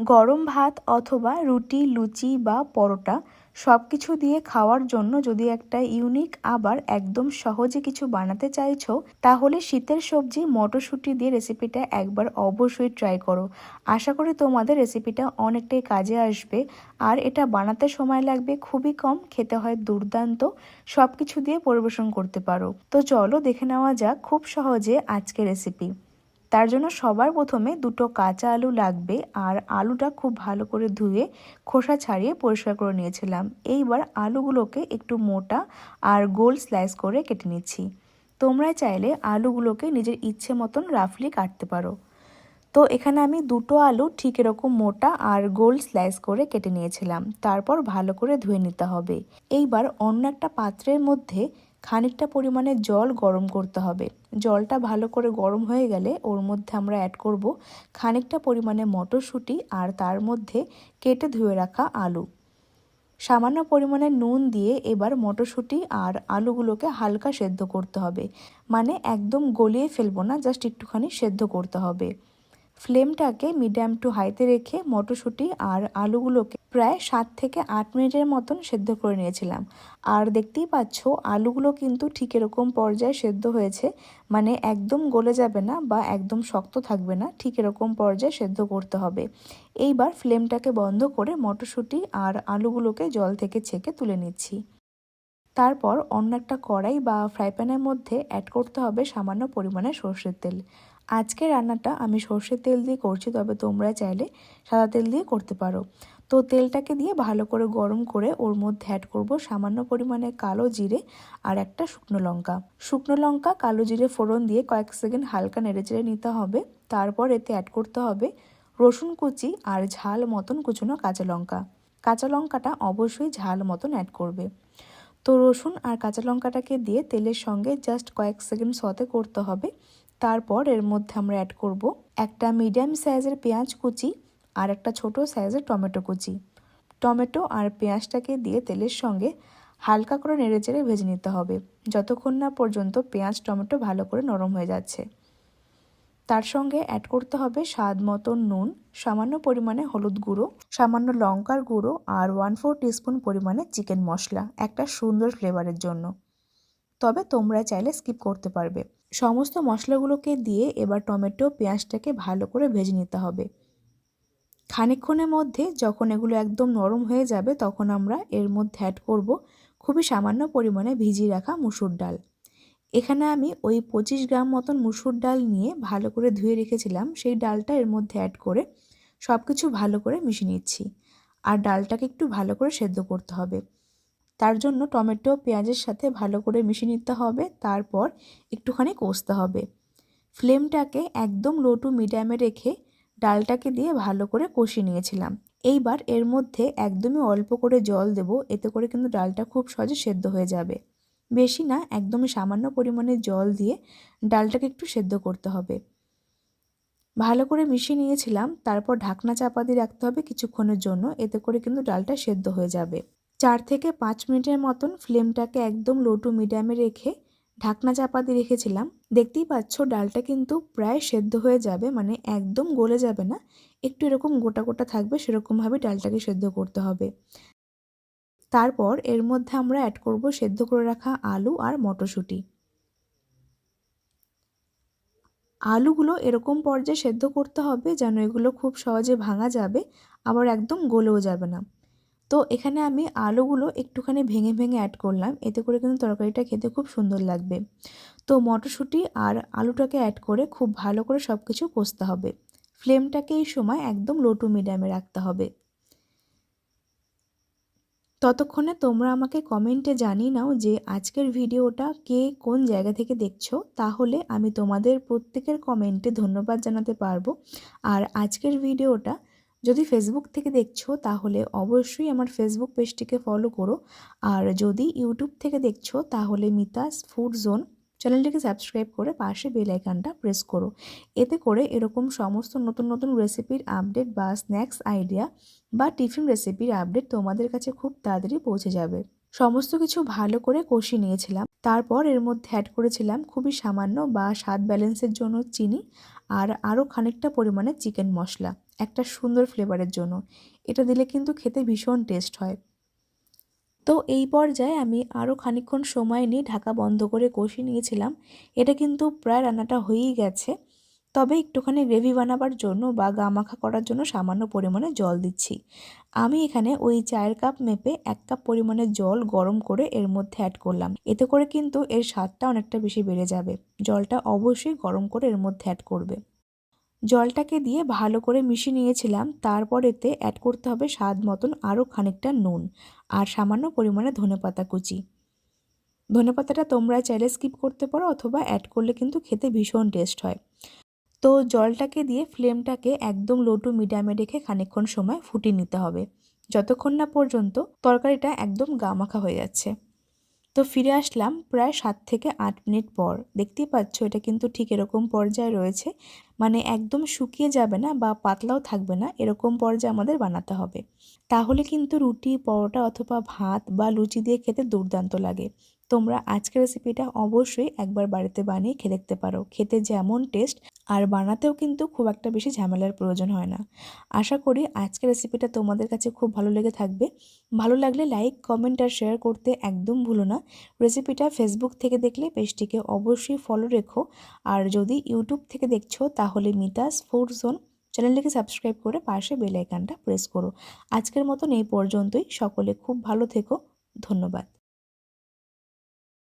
গরম ভাত অথবা রুটি, লুচি বা পরোটা সব কিছু দিয়ে খাওয়ার জন্য যদি একটা ইউনিক আবার একদম সহজে কিছু বানাতে চাইছো, তাহলে শীতের সবজি মটরশুঁটি দিয়ে রেসিপিটা একবার অবশ্যই ট্রাই করো। আশা করি তোমাদের রেসিপিটা অনেকটাই কাজে আসবে। আর এটা বানাতে সময় লাগবে খুবই কম, খেতে হয় দুর্দান্ত সব কিছু দিয়ে পরিবেশন করতে পারো। তো চলো দেখে নেওয়া যাক খুব সহজে আজকে রেসিপি তার জন্য সবার প্রথমে দুটো কাঁচা আলু লাগবে আর আলুটা খুব ভালো করে ধুয়ে খোসা ছাড়িয়ে পরিষ্কার করে নিয়েছিলাম। এইবার আলুগুলোকে একটু মোটা আর গোল স্লাইস করে কেটে নিচ্ছি। তোমরা চাইলে আলুগুলোকে নিজের ইচ্ছে মতন রাফলি কাটতে পারো। তো এখানে আমি দুটো আলু ঠিক এরকম মোটা আর গোল স্লাইস করে কেটে নিয়েছিলাম। তারপর ভালো করে ধুয়ে নিতে হবে। এইবার অন্য একটা পাত্রের মধ্যে খানিকটা পরিমাণে জল গরম করতে হবে। জলটা ভালো করে গরম হয়ে গেলে ওর মধ্যে আমরা অ্যাড করব খানিকটা পরিমাণে মটরশুঁটি আর তার মধ্যে কেটে ধুয়ে রাখা আলু। সামান্য পরিমাণে নুন দিয়ে এবার মটরশুঁটি আর আলুগুলোকে হালকা সেদ্ধ করতে হবে। মানে একদম গলিয়ে ফেলব না, জাস্ট একটুখানি সেদ্ধ করতে হবে। ফ্লেমটাকে মিডিয়াম টু হাইতে রেখে মটরশুঁটি আর আলুগুলোকে প্রায় সাত থেকে আট মিনিটের মতন সেদ্ধ করে নিয়েছিলাম। আর দেখতেই পাচ্ছ, আলুগুলো কিন্তু ঠিক এরকম পর্যায়ে সেদ্ধ হয়েছে মানে একদম গলে যাবে না বা একদম শক্ত থাকবে না, ঠিক এরকম পর্যায়ে সেদ্ধ করতে হবে। এইবার ফ্লেমটাকে বন্ধ করে মটরশুঁটি আর আলুগুলোকে জল থেকে ছেঁকে তুলে নিচ্ছি। তারপর অন্য একটা কড়াই বা ফ্রাই প্যানের মধ্যে অ্যাড করতে হবে সামান্য পরিমাণে সর্ষের তেল। আজকে রান্নাটা আমি সর্ষের তেল দিয়ে করছি, তবে তোমরা চাইলে সাদা তেল দিয়ে করতে পারো। তো তেলটাকে দিয়ে ভালো করে গরম করে ওর মধ্যে অ্যাড করব সামান্য পরিমাণে কালো জিরে আর একটা শুকনো লঙ্কা। শুকনো লঙ্কা, কালো জিরে ফোড়ন দিয়ে কয়েক সেকেন্ড হালকা নেড়েচেড়ে নিতে হবে। তারপর এতে অ্যাড করতে হবে রসুন কুচি আর ঝাল মতন কুচনো কাঁচা লঙ্কা। কাঁচা লঙ্কাটা অবশ্যই ঝাল মতন অ্যাড করবে। তো রসুন আর কাঁচা লঙ্কাটাকে দিয়ে তেলের সঙ্গে জাস্ট কয়েক সেকেন্ড সতে করতে হবে। তারপর এর মধ্যে আমরা অ্যাড করব একটা মিডিয়াম সাইজের পেঁয়াজ কুচি আর একটা ছোট সাইজের টমেটো কুচি। টমেটো আর পেঁয়াজটাকে দিয়ে তেলের সঙ্গে হালকা করে নেড়ে চেড়ে ভেজে নিতে হবে। যতক্ষণ না পর্যন্ত পেঁয়াজ, টমেটো ভালো করে নরম হয়ে যাচ্ছে। তার সঙ্গে অ্যাড করতে হবে স্বাদ মতো নুন, সামান্য পরিমাণে হলুদ গুঁড়ো, সামান্য লঙ্কার গুঁড়ো আর ওয়ান ফোর টিস্পুন পরিমাণে চিকেন মশলা, একটা সুন্দর ফ্লেভারের জন্য। তবে তোমরা চাইলে স্কিপ করতে পারবে। সমস্ত মশলাগুলোকে দিয়ে এবার টমেটো, পেঁয়াজটাকে ভালো করে ভেজে নিতে হবে। খানিক্ষণের মধ্যে যখন এগুলো একদম নরম হয়ে যাবে, তখন আমরা এর মধ্যে অ্যাড করব খুবই সামান্য পরিমাণে ভিজিয়ে রাখা মুসুর ডাল। এখানে আমি ওই পঁচিশ গ্রাম মতন মুসুর ডাল নিয়ে ভালো করে ধুয়ে রেখেছিলাম। সেই ডালটা এর মধ্যে অ্যাড করে সব কিছু ভালো করে মিশিয়ে নিচ্ছি। আর ডালটাকে একটু ভালো করে সেদ্ধ করতে হবে। তার জন্য টমেটো, পেঁয়াজের সাথে ভালো করে মিশিয়ে নিতে হবে। তারপর একটুখানি কষতে হবে। ফ্লেমটাকে একদম লো টু মিডিয়ামে রেখে ডালটাকে দিয়ে ভালো করে কষিয়ে নিয়েছিলাম। এইবার এর মধ্যে একদমই অল্প করে জল দেব। এতে করে কিন্তু ডালটা খুব সহজে সেদ্ধ হয়ে যাবে। বেশি না একদম সামান্য পরিমাণে জল দিয়ে ডালটাকে একটু সেদ্ধ করতে হবে। ভালো করে মিশিয়ে নিয়েছিলাম, তারপর ঢাকনা চাপা দিয়ে রাখতে হবে কিছুক্ষণের জন্য, এতে করে কিন্তু ডালটা সেদ্ধ হয়ে যাবে। চার থেকে পাঁচ মিনিটের মতন ফ্লেমটাকে একদম লো টু মিডিয়ামে রেখে ঢাকনা চাপা দিয়ে রেখেছিলাম। দেখতেই পাচ্ছ, ডালটা কিন্তু প্রায় সেদ্ধ হয়ে যাবে মানে একদম গলে যাবে না, একটু এরকম গোটা গোটা থাকবে, সেরকমভাবে ডালটাকে সেদ্ধ করতে হবে। তারপর এর মধ্যে আমরা অ্যাড করব সেদ্ধ করে রাখা আলু আর মটরশুঁটি। আলুগুলো এরকম পর্যায়ে সেদ্ধ করতে হবে যেন এগুলো খুব সহজে ভাঙা যাবে, আবার একদম গলেও যাবে না। তো এখানে আমি আলুগুলো একটুখানি ভেঙে ভেঙে অ্যাড করলাম, এতে করে কিন্তু তরকারিটা খেতে খুব সুন্দর লাগবে। তো মটরশুঁটি আর আলুটাকে অ্যাড করে খুব ভালো করে সব কিছু কষতে হবে। ফ্লেমটাকে এই সময় একদম লো টু মিডিয়ামে রাখতে হবে। ততক্ষণে তোমরা আমাকে কমেন্টে জানিয়ে নাও যে আজকের ভিডিওটা কে কোন জায়গা থেকে দেখছ। তাহলে আমি তোমাদের প্রত্যেকের কমেন্টে ধন্যবাদ জানাতে পারব। আর আজকের ভিডিওটা যদি ফেসবুক থেকে দেখছ, তাহলে অবশ্যই আমার ফেসবুক পেজটিকে ফলো করো। আর যদি ইউটিউব থেকে দেখছ, তাহলে মিতাস ফুড জোন চ্যানেলটিকে সাবস্ক্রাইব করে পাশে বেল আইকনটা প্রেস করো। এতে করে এরকম সমস্ত নতুন নতুন রেসিপির আপডেট বা স্ন্যাক্স আইডিয়া বা টিফিন রেসিপির আপডেট তোমাদের কাছে খুব তাড়াতাড়ি পৌঁছে যাবে। সমস্ত কিছু ভালো করে কষিয়ে নিয়েছিলাম। তারপর এর মধ্যে অ্যাড করেছিলাম খুবই সামান্য বা স্বাদ ব্যালেন্সের জন্য চিনি আর আরও খানিকটা পরিমাণে চিকেন মশলা, একটা সুন্দর ফ্লেভারের জন্য। এটা দিলে কিন্তু খেতে ভীষণ টেস্ট হয়। তো এই পর্যায়ে আমি আরও খানিকক্ষণ সময় নিয়ে ঢাকা বন্ধ করে কষিয়ে নিয়েছিলাম। এটা কিন্তু প্রায় রান্নাটা হয়েই গেছে। তবে একটুখানি গ্রেভি বানাবার জন্য বা গা মাখা করার জন্য সামান্য পরিমাণে জল দিচ্ছি। আমি এখানে ওই চায়ের কাপ মেপে এক কাপ পরিমাণে জল গরম করে এর মধ্যে অ্যাড করলাম। এতে করে কিন্তু এর স্বাদটা অনেকটা বেশি বেড়ে যাবে। জলটা অবশ্যই গরম করে এর মধ্যে অ্যাড করবে। জলটাকে দিয়ে ভালো করে মিশিয়ে নিয়েছিলাম। তারপর এতে অ্যাড করতে হবে স্বাদ মতন আরও খানিকটা নুন আর সামান্য পরিমাণে ধনেপাতা কুচি। ধনেপাতাটা তোমরা চাইলে স্কিপ করতে পারো অথবা অ্যাড করলে কিন্তু খেতে ভীষণ টেস্ট হয়। তো জলটাকে দিয়ে ফ্লেমটাকে একদম লো টু মিডিয়ামে রেখে খানিকক্ষণ সময় ফুটিয়ে নিতে হবে। যতক্ষণ না পর্যন্ত তরকারিটা একদম গামাখা হয়ে যাচ্ছে। তো ফিরে আসলাম প্রায় সাত থেকে আট মিনিট পর। দেখতেই পাচ্ছ এটা কিন্তু ঠিক এরকম পর্যায়ে রয়েছে। মানে একদম শুকিয়ে যাবে না বা পাতলাও থাকবে না, এরকম পর্যায়ে আমাদের বানাতে হবে। তাহলে কিন্তু রুটি, পরোটা অথবা ভাত বা লুচি দিয়ে খেতে দুর্দান্ত লাগে। তোমরা আজকের রেসিপিটা অবশ্যই একবার বাড়িতে বানিয়ে খেয়ে দেখতে পারো। খেতে যেমন টেস্ট আর বানাতেও কিন্তু খুব একটা বেশি ঝামেলার প্রয়োজন হয় না। আশা করি আজকের রেসিপিটা তোমাদের কাছে খুব ভালো লেগে থাকবে। ভালো লাগলে লাইক কমেন্ট আর শেয়ার করতে একদম ভুলো না। রেসিপিটা ফেসবুক থেকে দেখলে পেজটিকে অবশ্যই ফলো রেখো। আর যদি ইউটিউব থেকে দেখছ, তাহলে মিতাস ফুড জোন চ্যানেলটিকে সাবস্ক্রাইব করে পাশে বেল আইকনটা প্রেস করো। আজকের মতন এই পর্যন্তই। সকলে খুব ভালো থেকো। ধন্যবাদ।